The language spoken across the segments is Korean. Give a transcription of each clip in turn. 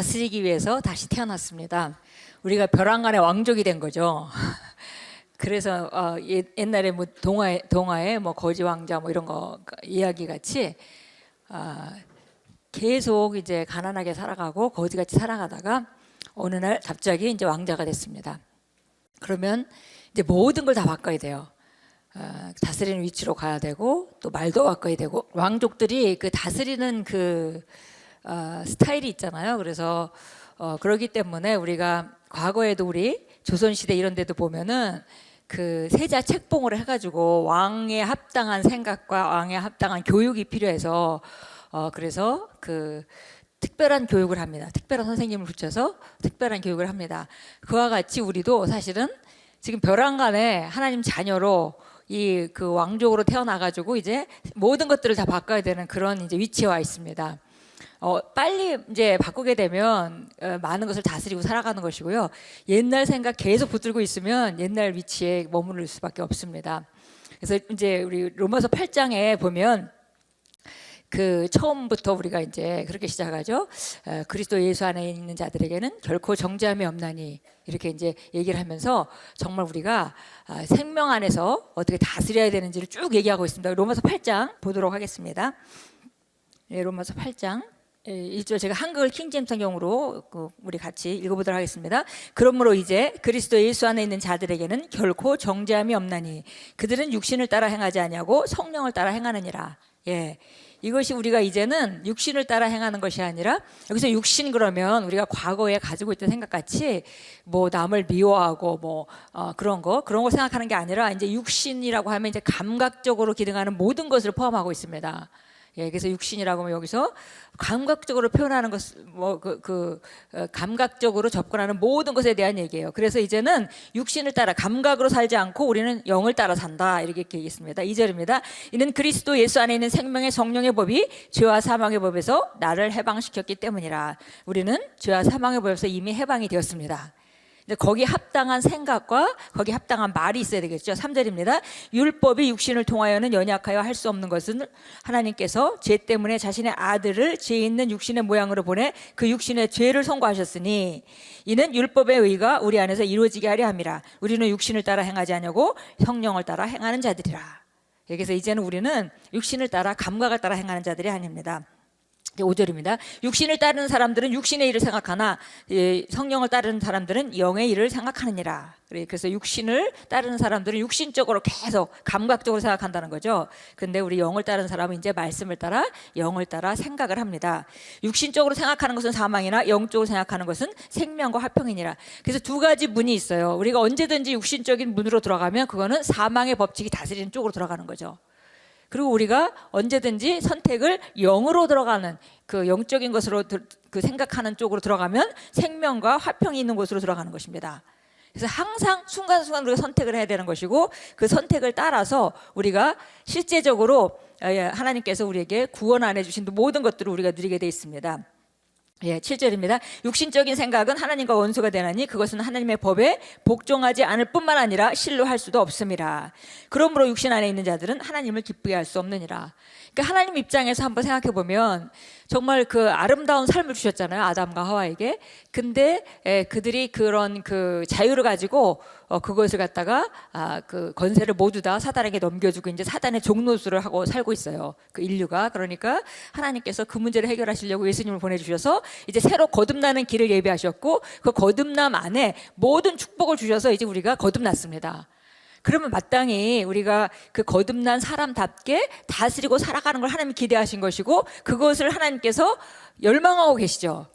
다스리기 위해서 다시 태어났습니다. 우리가 벼랑간의 왕족이 된 거죠. 그래서 어, 옛- 옛날에 뭐 동화에 동화에 뭐 거지 왕자 뭐 이런 거 이야기 같이 아, 계속 이제 가난하게 살아가고 거지같이 살아가다가 어느 날 갑자기 이제 왕자가 됐습니다. 그러면 이제 모든 걸 다 바꿔야 돼요. 어, 다스리는 위치로 가야 되고 또 말도 바꿔야 되고 왕족들이 그 다스리는 그 어, 스타일이 있잖아요. 그래서 어, 그러기 때문에 우리가 과거에도 우리 조선 시대 이런 데도 보면은 그 세자 책봉을 해가지고 왕에 합당한 생각과 왕에 합당한 교육이 필요해서 어, 그래서 그 특별한 교육을 합니다. 특별한 선생님을 붙여서 특별한 교육을 합니다. 그와 같이 우리도 사실은 지금 벼랑간에 하나님 자녀로 이 그 왕족으로 태어나가지고 이제 모든 것들을 다 바꿔야 되는 그런 이제 위치에 와 있습니다. 어, 빨리 이제 바꾸게 되면 어, 많은 것을 다스리고 살아가는 것이고요. 옛날 생각 계속 붙들고 있으면 옛날 위치에 머무를 수밖에 없습니다. 그래서 이제 우리 로마서 8장에 보면 그 처음부터 우리가 이제 그렇게 시작하죠. 어, 그리스도 예수 안에 있는 자들에게는 결코 정죄함이 없나니 이렇게 이제 얘기를 하면서 정말 우리가 아, 생명 안에서 어떻게 다스려야 되는지를 쭉 얘기하고 있습니다. 로마서 8장 보도록 하겠습니다. 예, 로마서 8장 1절 제가 한글 킹제임스 성경으로 그 우리 같이 읽어보도록 하겠습니다. 그러므로 이제 그리스도 예수 안에 있는 자들에게는 결코 정죄함이 없나니 그들은 육신을 따라 행하지 아니하고 성령을 따라 행하느니라. 예. 이것이 우리가 이제는 육신을 따라 행하는 것이 아니라 여기서 육신 그러면 우리가 과거에 가지고 있던 생각 같이 뭐 남을 미워하고 뭐 어, 그런 거 그런 거 생각하는 게 아니라 이제 육신이라고 하면 이제 감각적으로 기능하는 모든 것을 포함하고 있습니다. 예, 그래서 육신이라고 하면 여기서 감각적으로 표현하는 것, 뭐, 그, 그, 어, 감각적으로 접근하는 모든 것에 대한 얘기예요. 그래서 이제는 육신을 따라 감각으로 살지 않고 우리는 영을 따라 산다. 이렇게 얘기했습니다. 2절입니다. 이는 그리스도 예수 안에 있는 생명의 성령의 법이 죄와 사망의 법에서 나를 해방시켰기 때문이라. 우리는 죄와 사망의 법에서 이미 해방이 되었습니다. 이제 거기 합당한 생각과 거기 합당한 말이 있어야 되겠죠. 3절입니다. 율법이 육신을 통하여는 연약하여 할 수 없는 것은 하나님께서 죄 때문에 자신의 아들을 죄 있는 육신의 모양으로 보내 그 육신의 죄를 선고하셨으니 이는 율법의 의가 우리 안에서 이루어지게 하려 함이라. 우리는 육신을 따라 행하지 아니하고 성령을 따라 행하는 자들이라. 여기서 이제는 우리는 육신을 따라 감각을 따라 행하는 자들이 아닙니다. 5절입니다. 육신을 따르는 사람들은 육신의 일을 생각하나 예, 성령을 따르는 사람들은 영의 일을 생각하느니라. 그래, 그래서 육신을 따르는 사람들은 육신적으로 계속 감각적으로 생각한다는 거죠. 근데 우리 영을 따르는 사람은 이제 말씀을 따라 영을 따라 생각을 합니다. 육신적으로 생각하는 것은 사망이나 영적으로 생각하는 것은 생명과 화평이니라. 그래서 두 가지 문이 있어요. 우리가 언제든지 육신적인 문으로 들어가면 그거는 사망의 법칙이 다스리는 쪽으로 들어가는 거죠. 그리고 우리가 언제든지 선택을 영으로 들어가는 그 영적인 것으로 들- 그 생각하는 쪽으로 들어가면 생명과 화평이 있는 곳으로 들어가는 것입니다. 그래서 항상 순간순간 우리가 선택을 해야 되는 것이고 그 선택을 따라서 우리가 실제적으로 예, 하나님께서 우리에게 구원 안해 주신 모든 것들을 우리가 누리게 돼 있습니다. 예, 7절입니다. 육신적인 생각은 하나님과 원수가 되나니 그것은 하나님의 법에 복종하지 않을 뿐만 아니라 실로 할 수도 없음이라. 그러므로 육신 안에 있는 자들은 하나님을 기쁘게 할 수 없느니라. 그러니까 하나님 입장에서 한번 생각해 보면 정말 그 아름다운 삶을 주셨잖아요. 아담과 하와에게. 근데 예, 그들이 그런 그 자유를 가지고 어, 그것을 갖다가 아, 그 건세를 모두 다 사단에게 넘겨주고 이제 사단의 종노수를 하고 살고 있어요. 그 인류가 그러니까 하나님께서 그 문제를 해결하시려고 예수님을 보내주셔서 이제 새로 거듭나는 길을 예비하셨고 그 거듭남 안에 모든 축복을 주셔서 이제 우리가 거듭났습니다. 그러면 마땅히 우리가 그 거듭난 사람답게 다스리고 살아가는 걸 하나님이 기대하신 것이고 그것을 하나님께서 열망하고 계시죠.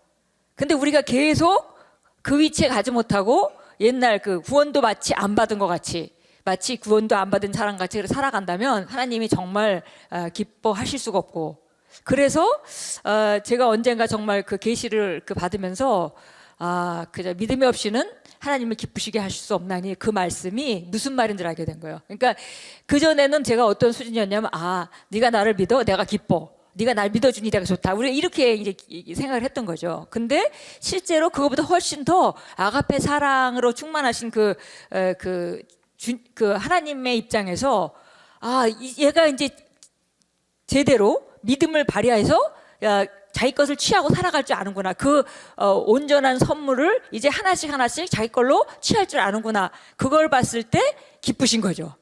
근데 우리가 계속 그 위치에 가지 못하고 옛날 그 구원도 마치 안 받은 것 같이 마치 구원도 안 받은 사람 같이 살아간다면 하나님이 정말 아, 기뻐하실 수가 없고 그래서 어, 제가 언젠가 정말 그 계시를 그 받으면서 아 그저 믿음이 없이는 하나님을 기쁘시게 하실 수 없나니 그 말씀이 무슨 말인지 알게 된 거예요. 그러니까 그 전에는 제가 어떤 수준이었냐면 아 네가 나를 믿어 내가 기뻐. 네가 날 믿어주니 내가 좋다. 우리 이렇게 이제 생각을 했던 거죠. 근데 실제로 그거보다 훨씬 더 아가페 사랑으로 충만하신 그, 에, 그, 주, 그 하나님의 입장에서 아, 이- 얘가 이제 제대로 믿음을 발휘해서 야, 자기 것을 취하고 살아갈 줄 아는구나. 그 어, 온전한 선물을 이제 하나씩 하나씩 자기 걸로 취할 줄 아는구나. 그걸 봤을 때 기쁘신 거죠.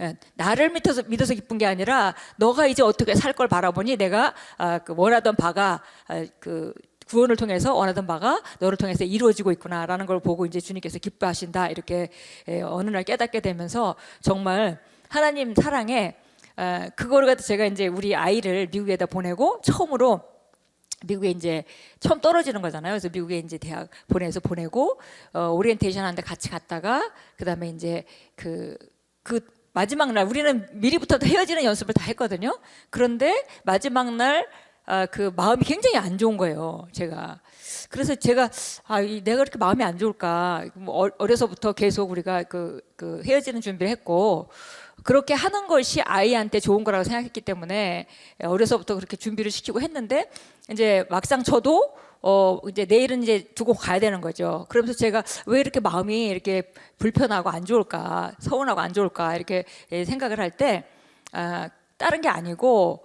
예, 나를 믿어서 믿어서 기쁜 게 아니라 너가 이제 어떻게 살 걸 바라보니 내가 아, 그 원하던 바가 아, 그 구원을 통해서 원하던 바가 너를 통해서 이루어지고 있구나라는 걸 보고 이제 주님께서 기뻐하신다 이렇게 예, 어느 날 깨닫게 되면서 정말 하나님 사랑에 아, 그거를 갖다 제가 이제 우리 아이를 미국에다 보내고 처음으로 미국에 이제 처음 떨어지는 거잖아요. 그래서 미국에 이제 대학 보내서 보내고 어, 오리엔테이션 하는데 같이 갔다가 그다음에 이제 그 그 마지막 날 우리는 미리부터 헤어지는 연습을 다 했거든요. 그런데 마지막 날 아, 그 마음이 굉장히 안 좋은 거예요. 제가 그래서 제가 아, 이 내가 그렇게 마음이 안 좋을까? 뭐 어- 어려서부터 계속 우리가 그, 그 헤어지는 준비를 했고 그렇게 하는 것이 아이한테 좋은 거라고 생각했기 때문에 어려서부터 그렇게 준비를 시키고 했는데 이제 막상 저도 어 이제 내일은 이제 두고 가야 되는 거죠. 그러면서 제가 왜 이렇게 마음이 이렇게 불편하고 안 좋을까, 서운하고 안 좋을까 이렇게 예, 생각을 할 때 아, 다른 게 아니고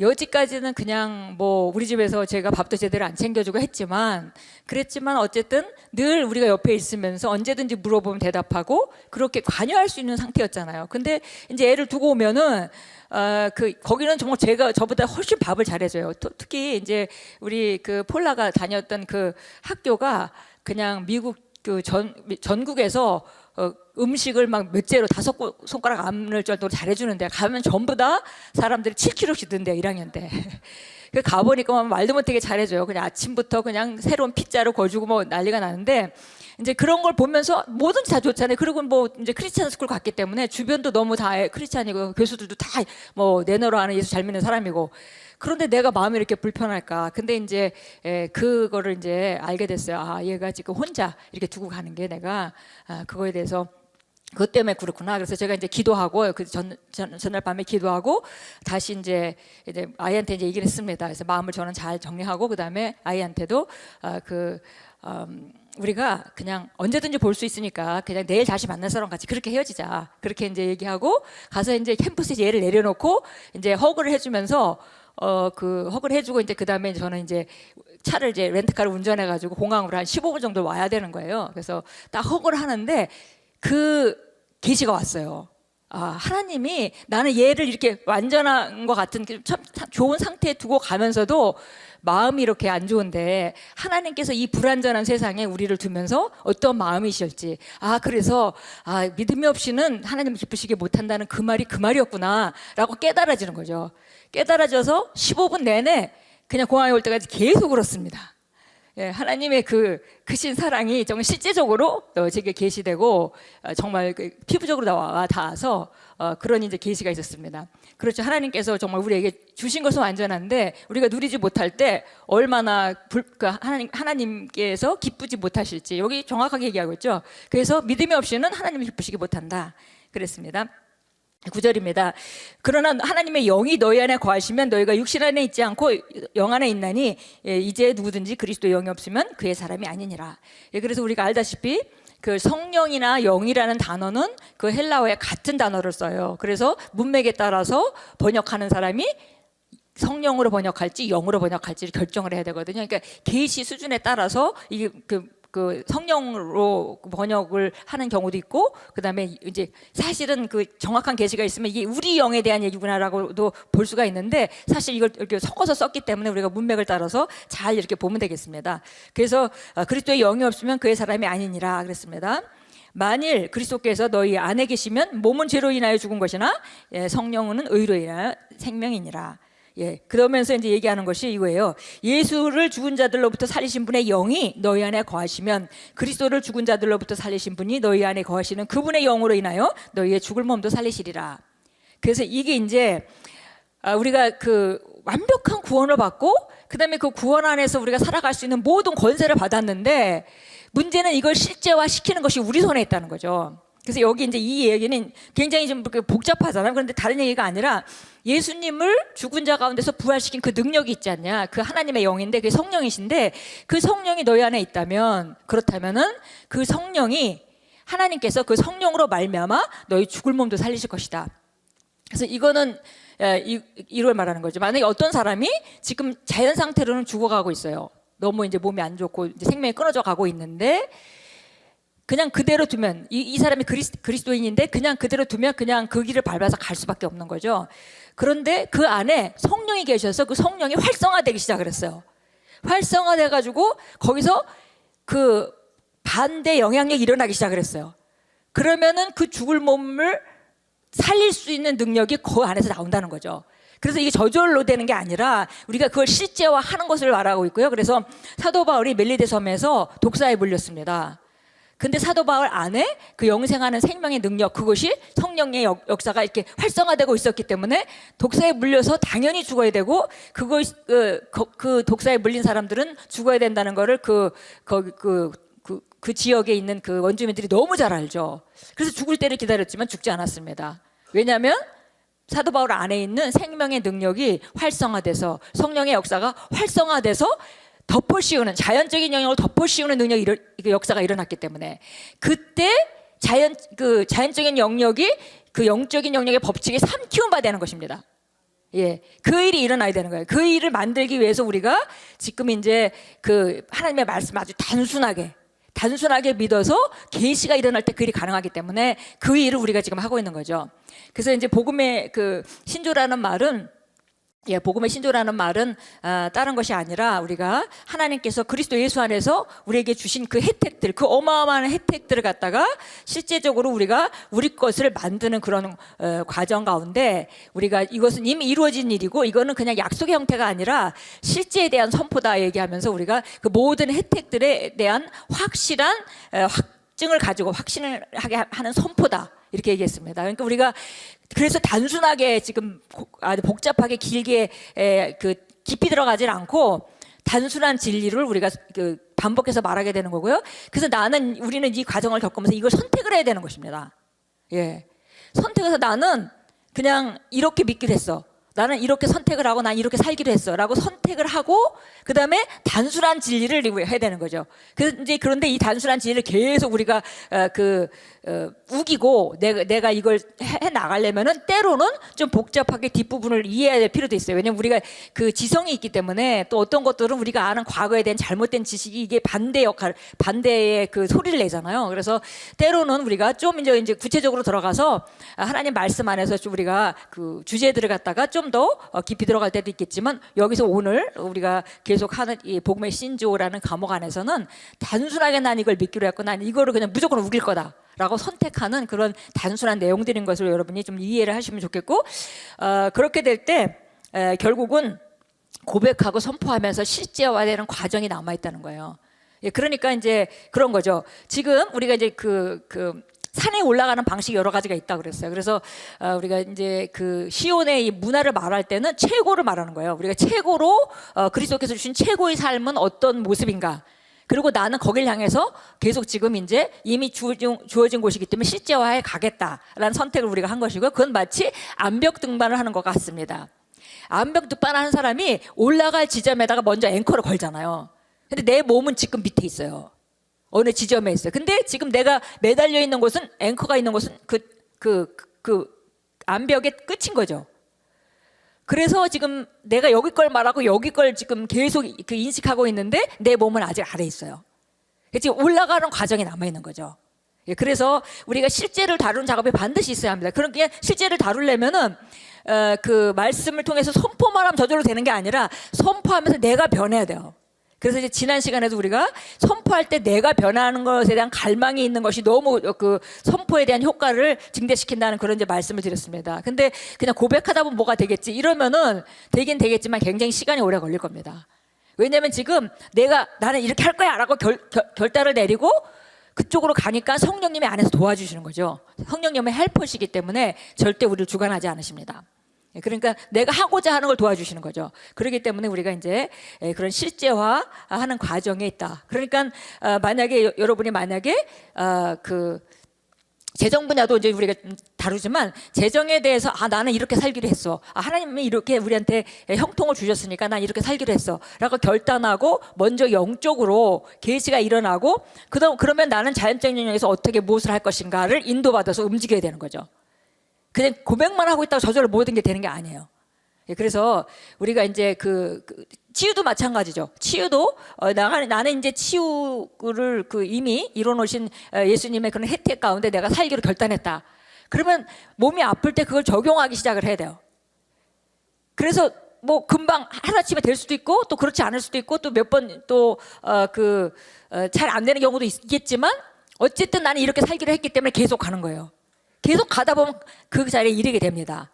여지까지는 그냥 뭐 우리 집에서 제가 밥도 제대로 안 챙겨주고 했지만 그랬지만 어쨌든 늘 우리가 옆에 있으면서 언제든지 물어보면 대답하고 그렇게 관여할 수 있는 상태였잖아요. 근데 이제 애를 두고 오면은 어, 그 거기는 정말 제가 저보다 훨씬 밥을 잘해줘요. 또 특히 이제 우리 그 폴라가 다녔던 그 학교가 그냥 미국 그 전 전국에서 어, 음식을 막 몇째로 다섯 고- 손가락 안을 정도로 잘해주는데 가면 전부 다 사람들이 7kg씩 든대요 1학년 때. 그 가보니까 뭐 말도 못하게 잘해줘요. 그냥 아침부터 그냥 새로운 피자로 거주고 뭐 난리가 나는데 이제 그런 걸 보면서 뭐든지 다 좋잖아요. 그리고 뭐 이제 크리스찬 스쿨 갔기 때문에 주변도 너무 다 크리스찬이고 교수들도 다 뭐 내너로 아는 예수 잘 믿는 사람이고 그런데 내가 마음이 이렇게 불편할까? 근데 이제 에, 그거를 이제 알게 됐어요. 아, 얘가 지금 혼자 이렇게 두고 가는 게 내가 아, 그거에 대해서 그것 때문에 그렇구나. 그래서 제가 이제 기도하고 그 전, 전, 전날 밤에 기도하고 다시 이제 이제 아이한테 이제 얘기를 했습니다. 그래서 마음을 저는 잘 정리하고 그다음에 아이한테도 아, 그 음, 우리가 그냥 언제든지 볼 수 있으니까 그냥 내일 다시 만난 사람 같이 그렇게 헤어지자. 그렇게 이제 얘기하고 가서 이제 캠퍼스에 얘를 내려놓고 이제 허그를 해주면서 어 그 허그를 해주고 이제 그 다음에 저는 이제 차를 이제 렌트카를 운전해가지고 공항으로 한 15분 정도 와야 되는 거예요. 그래서 딱 허그를 하는데 그 계시가 왔어요. 아, 하나님이 나는 얘를 이렇게 완전한 것 같은 참 좋은 상태에 두고 가면서도 마음이 이렇게 안 좋은데 하나님께서 이 불완전한 세상에 우리를 두면서 어떤 마음이실지 아 그래서 아 믿음이 없이는 하나님을 기쁘시게 못한다는 그 말이 그 말이었구나라고 깨달아지는 거죠. 깨달아져서 15분 내내 그냥 공항에 올 때까지 계속 울었습니다. 예, 하나님의 그 크신 사랑이 정말 실제적으로 어, 제게 계시되고 어, 정말 그 피부적으로 나와 닿아서 어, 그런 이제 계시가 있었습니다. 그렇죠. 하나님께서 정말 우리에게 주신 것은 완전한데 우리가 누리지 못할 때 얼마나 불, 그 하나님 하나님께서 기쁘지 못하실지 여기 정확하게 얘기하고 있죠. 그래서 믿음이 없이는 하나님을 기쁘시게 못한다. 그랬습니다. 구절입니다. 그러나 하나님의 영이 너희 안에 거하시면 너희가 육신 안에 있지 않고 영 안에 있나니 예, 이제 누구든지 그리스도 영이 없으면 그의 사람이 아니니라. 예, 그래서 우리가 알다시피 그 성령이나 영이라는 단어는 그 헬라어의 같은 단어를 써요. 그래서 문맥에 따라서 번역하는 사람이 성령으로 번역할지 영으로 번역할지를 결정을 해야 되거든요. 그러니까 계시 수준에 따라서 이게 그, 그 성령으로 번역을 하는 경우도 있고 그다음에 이제 사실은 그 정확한 계시가 있으면 이게 우리 영에 대한 얘기구나라고도 볼 수가 있는데 사실 이걸 이렇게 섞어서 썼기 때문에 우리가 문맥을 따라서 잘 이렇게 보면 되겠습니다. 그래서 어, 그리스도의 영이 없으면 그의 사람이 아니니라 그랬습니다. 만일 그리스도께서 너희 안에 계시면 몸은 죄로 인하여 죽은 것이나 예, 성령은 의로 인하여 생명이니라. 예, 그러면서 이제 얘기하는 것이 이거예요. 예수를 죽은 자들로부터 살리신 분의 영이 너희 안에 거하시면 그리스도를 죽은 자들로부터 살리신 분이 너희 안에 거하시는 그분의 영으로 인하여 너희의 죽을 몸도 살리시리라. 그래서 이게 이제 아, 우리가 그 완벽한 구원을 받고 그다음에 그 구원 안에서 우리가 살아갈 수 있는 모든 권세를 받았는데 문제는 이걸 실제화 시키는 것이 우리 손에 있다는 거죠. 그래서 여기 이제 이 얘기는 굉장히 좀 복잡하잖아요. 그런데 다른 얘기가 아니라 예수님을 죽은 자 가운데서 부활시킨 그 능력이 있지 않냐. 그 하나님의 영인데 그게 성령이신데 그 성령이 너희 안에 있다면 그렇다면은 그 성령이 하나님께서 그 성령으로 말미암아 너희 죽을 몸도 살리실 것이다. 그래서 이거는 에, 이, 이걸 말하는 거죠. 만약에 어떤 사람이 지금 자연 상태로는 죽어가고 있어요. 너무 이제 몸이 안 좋고 이제 생명이 끊어져 가고 있는데 그냥 그대로 두면 이, 이 사람이 그리스, 그리스도인인데 그냥 그대로 두면 그냥 그 길을 밟아서 갈 수밖에 없는 거죠. 그런데 그 안에 성령이 계셔서 그 성령이 활성화되기 시작을 했어요. 활성화돼 가지고 거기서 그 반대 영향력이 일어나기 시작을 했어요. 그러면은 그 죽을 몸을 살릴 수 있는 능력이 그 안에서 나온다는 거죠. 그래서 이게 저절로 되는 게 아니라 우리가 그걸 실제화하는 것을 말하고 있고요. 그래서 사도 바울이 멜리데 섬에서 독사에 물렸습니다. 근데 사도 바울 안에 그 영생하는 생명의 능력 그것이 성령의 역, 역사가 이렇게 활성화되고 있었기 때문에 독사에 물려서 당연히 죽어야 되고 그것 그, 그, 그 독사에 물린 사람들은 죽어야 된다는 거를 그 거기 그, 그, 그 지역에 있는 그 원주민들이 너무 잘 알죠. 그래서 죽을 때를 기다렸지만 죽지 않았습니다. 왜냐하면 사도 바울 안에 있는 생명의 능력이 활성화돼서 성령의 역사가 활성화돼서 덮어씌우는 자연적인 영역을 덮어씌우는 능력이 일어, 그 역사가 일어났기 때문에 그때 자연 그 자연적인 영역이 그 영적인 영역의 법칙에 삼키운 바 되는 것입니다. 예, 그 일이 일어나야 되는 거예요. 그 일을 만들기 위해서 우리가 지금 이제 그 하나님의 말씀 아주 단순하게 단순하게 믿어서 계시가 일어날 때 그 일이 가능하기 때문에 그 일을 우리가 지금 하고 있는 거죠. 그래서 이제 복음의 그 신조라는 말은 예, 복음의 신조라는 말은 아, 다른 것이 아니라 우리가 하나님께서 그리스도 예수 안에서 우리에게 주신 그 혜택들, 그 어마어마한 혜택들을 갖다가 실제적으로 우리가 우리 것을 만드는 그런 어, 과정 가운데 우리가 이것은 이미 이루어진 일이고 이거는 그냥 약속의 형태가 아니라 실제에 대한 선포다 얘기하면서 우리가 그 모든 혜택들에 대한 확실한 어, 확 증을 가지고 확신을 하게 하는 선포다. 이렇게 얘기했습니다. 그러니까 우리가 그래서 단순하게 지금 고- 아주 복잡하게 길게 에, 그 깊이 들어가질 않고 단순한 진리를 우리가 그 반복해서 말하게 되는 거고요. 그래서 나는 우리는 이 과정을 겪으면서 이걸 선택을 해야 되는 것입니다. 예. 선택해서 나는 그냥 이렇게 믿기로 했어. 나는 이렇게 선택을 하고 난 이렇게 살기로 했어. 라고 선택을 하고, 그 다음에 단순한 진리를 해야 되는 거죠. 그, 그런데 이 단순한 진리를 계속 우리가, 어, 그, 어, 우기고 내가, 내가 이걸 해, 해 나가려면은 때로는 좀 복잡하게 뒷부분을 이해해야 될 필요도 있어요. 왜냐면 우리가 그 지성이 있기 때문에 또 어떤 것들은 우리가 아는 과거에 대한 잘못된 지식이 이게 반대 역할, 반대의 그 소리를 내잖아요. 그래서 때로는 우리가 좀 이제, 구체적으로 들어가서 하나님 말씀 안에서 좀 우리가 그 주제들을 갖다가 좀더 깊이 들어갈 때도 있겠지만 여기서 오늘 우리가 계속 하는 이 복음의 신조라는 과목 안에서는 단순하게 난 이걸 믿기로 했고 난 이거를 그냥 무조건 우길 거다. 라고 선택하는 그런 단순한 내용들인 것을 여러분이 좀 이해를 하시면 좋겠고 어, 그렇게 될 때 결국은 고백하고 선포하면서 실제화되는 과정이 남아 있다는 거예요. 예, 그러니까 이제 그런 거죠. 지금 우리가 이제 그, 그 산에 올라가는 방식이 여러 가지가 있다 그랬어요. 그래서 어, 우리가 이제 그 시온의 이 문화를 말할 때는 최고를 말하는 거예요. 우리가 최고로 어, 그리스도께서 주신 최고의 삶은 어떤 모습인가? 그리고 나는 거길 향해서 계속 지금 이제 이미 주어진, 주어진 곳이기 때문에 실제화해 가겠다라는 선택을 우리가 한 것이고요. 그건 마치 암벽 등반을 하는 것 같습니다. 암벽 등반하는 사람이 올라갈 지점에다가 먼저 앵커를 걸잖아요. 근데 내 몸은 지금 밑에 있어요. 어느 지점에 있어요. 근데 지금 내가 매달려 있는 곳은 앵커가 있는 곳은 그그 그 암벽의 끝인 거죠. 그래서 지금 내가 여기 걸 말하고 여기 걸 지금 계속 그 인식하고 있는데 내 몸은 아직 아래 있어요. 지금 올라가는 과정이 남아 있는 거죠. 예, 그래서 우리가 실제를 다루는 작업이 반드시 있어야 합니다. 그렇게 실제를 다루려면은 어, 그 말씀을 통해서 선포만 하면 저절로 되는 게 아니라 선포하면서 내가 변해야 돼요. 그래서 이제 지난 시간에도 우리가 선포할 때 내가 변하는 것에 대한 갈망이 있는 것이 너무 그 선포에 대한 효과를 증대시킨다는 그런 이제 말씀을 드렸습니다. 근데 그냥 고백하다 보면 뭐가 되겠지 이러면은 되긴 되겠지만 굉장히 시간이 오래 걸릴 겁니다. 왜냐면 지금 내가 나는 이렇게 할 거야라고 결, 결, 결단을 내리고 그쪽으로 가니까 성령님이 안에서 도와주시는 거죠. 성령님의 헬퍼시기 때문에 절대 우리를 주관하지 않으십니다. 예, 그러니까 내가 하고자 하는 걸 도와주시는 거죠. 그렇기 때문에 우리가 이제 예, 그런 실제화하는 과정에 있다. 그러니까 어, 만약에 여- 여러분이 만약에 어, 그 재정 분야도 이제 우리가 좀 다루지만 재정에 대해서 아 나는 이렇게 살기로 했어. 아 하나님이 이렇게 우리한테 형통을 주셨으니까 난 이렇게 살기로 했어.라고 결단하고 먼저 영적으로 계시가 일어나고 그다음 그러면 나는 자연적인 영역에서 어떻게 무엇을 할 것인가를 인도받아서 움직여야 되는 거죠. 그냥 고백만 하고 있다고 저절로 모든 게 되는 게 아니에요. 예, 그래서 우리가 이제 그, 그 치유도 마찬가지죠. 치유도 어, 나, 나는 이제 치유를 그 이미 이뤄놓으신 어, 예수님의 그런 혜택 가운데 내가 살기로 결단했다. 그러면 몸이 아플 때 그걸 적용하기 시작을 해야 돼요. 그래서 뭐 금방 하루아침에 될 수도 있고 또 그렇지 않을 수도 있고 또 몇 번 또 어그잘안 되는 경우도 있겠지만 어쨌든 나는 이렇게 살기로 했기 때문에 계속 가는 거예요. 계속 가다 보면 그 자리에 이르게 됩니다.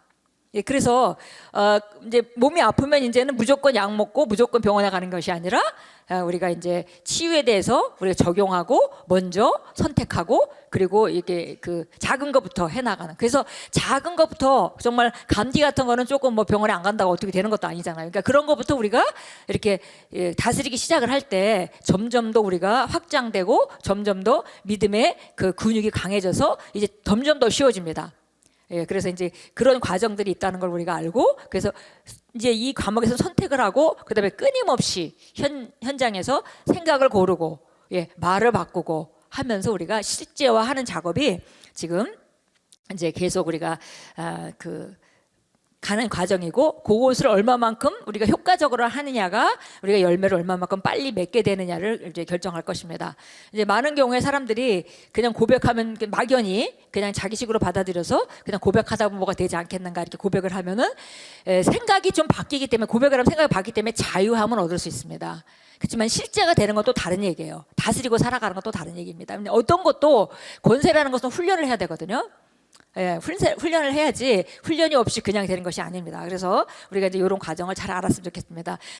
예, 그래서 어 이제 몸이 아프면 이제는 무조건 약 먹고 무조건 병원에 가는 것이 아니라 어, 우리가 이제 치유에 대해서 우리가 적용하고 먼저 선택하고 그리고 이게 그 작은 것부터 해 나가는. 그래서 작은 것부터 정말 감기 같은 거는 조금 뭐 병원에 안 간다고 어떻게 되는 것도 아니잖아요. 그러니까 그런 것부터 우리가 이렇게 예, 다스리기 시작을 할 때 점점 더 우리가 확장되고 점점 더 믿음의 그 근육이 강해져서 이제 점점 더 쉬워집니다. 예, 그래서 이제 그런 과정들이 있다는 걸 우리가 알고 그래서 이제 이 과목에서 선택을 하고 그다음에 끊임없이 현 현장에서 생각을 고르고 예, 말을 바꾸고 하면서 우리가 실제화하는 작업이 지금 이제 계속 우리가 아, 그 가는 과정이고 그것을 얼마만큼 우리가 효과적으로 하느냐가 우리가 열매를 얼마만큼 빨리 맺게 되느냐를 이제 결정할 것입니다. 이제 많은 경우에 사람들이 그냥 고백하면 그 막연히 그냥 자기식으로 받아들여서 그냥 고백하다 보면 뭐가 되지 않겠는가 이렇게 고백을 하면은 에, 생각이 좀 바뀌기 때문에 고백을 하면 생각이 바뀌기 때문에 자유함은 얻을 수 있습니다. 그렇지만 실제가 되는 건또 다른 얘기예요. 다스리고 살아가는 건또 다른 얘기입니다. 어떤 것도 권세라는 것은 훈련을 해야 되거든요. 예, 훈련을 해야지 훈련이 없이 그냥 되는 것이 아닙니다. 그래서 우리가 이제 이런 과정을 잘 알았으면 좋겠습니다.